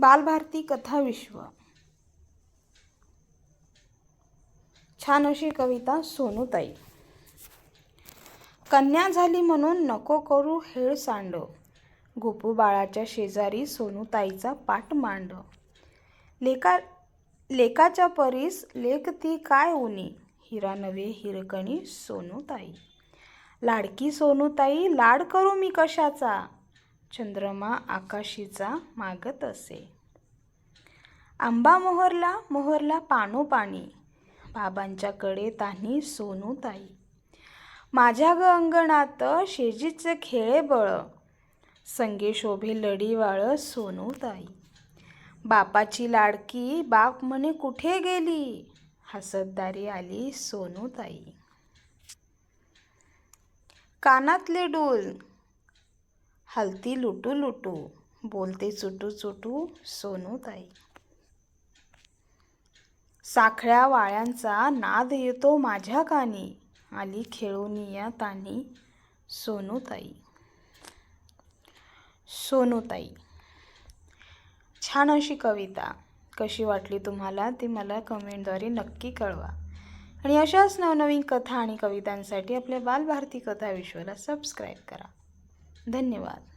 बालभारती कथा विश्व. छान अशी कविता सोनूताई. कन्या झाली म्हणून नको करू हेळ सांड गोपू बाळाच्या शेजारी सोनूताईचा पाठ मांड. लेका लेकाच्या परीस लेख ती काय उनी? हिरा नवे हिरकणी सोनूताई. लाडकी सोनूताई लाड करू मी कशाचा? चंद्रमा आकाशीचा मागत असे. आंबा मोहरला मोहरला पाणोपाणी बाबांच्याकडे सोनू ताई. माझ्या ग अंगणात शेजीचे खेळे बळ. संगे शोभे लढीवाळ सोनूताई बापाची लाडकी बाप म्हणे कुठे गेली? हसतदारी आली सोनू ताई. कानातले डूल हलती लुटू लुटू बोलते चुटू चुटू सोनूताई साखळ्या वाळ्यांचा नाद येतो माझ्या कानी आली खेळून या तानी सोनूताई सोनूताई छान अशी कविता कशी वाटली तुम्हाला ती मला कमेंटद्वारे नक्की कळवा. आणि अशाच नवनवीन कथा आणि कवितांसाठी आपल्या बालभारती कथा विश्वाला सबस्क्राईब करा. धन्यवाद.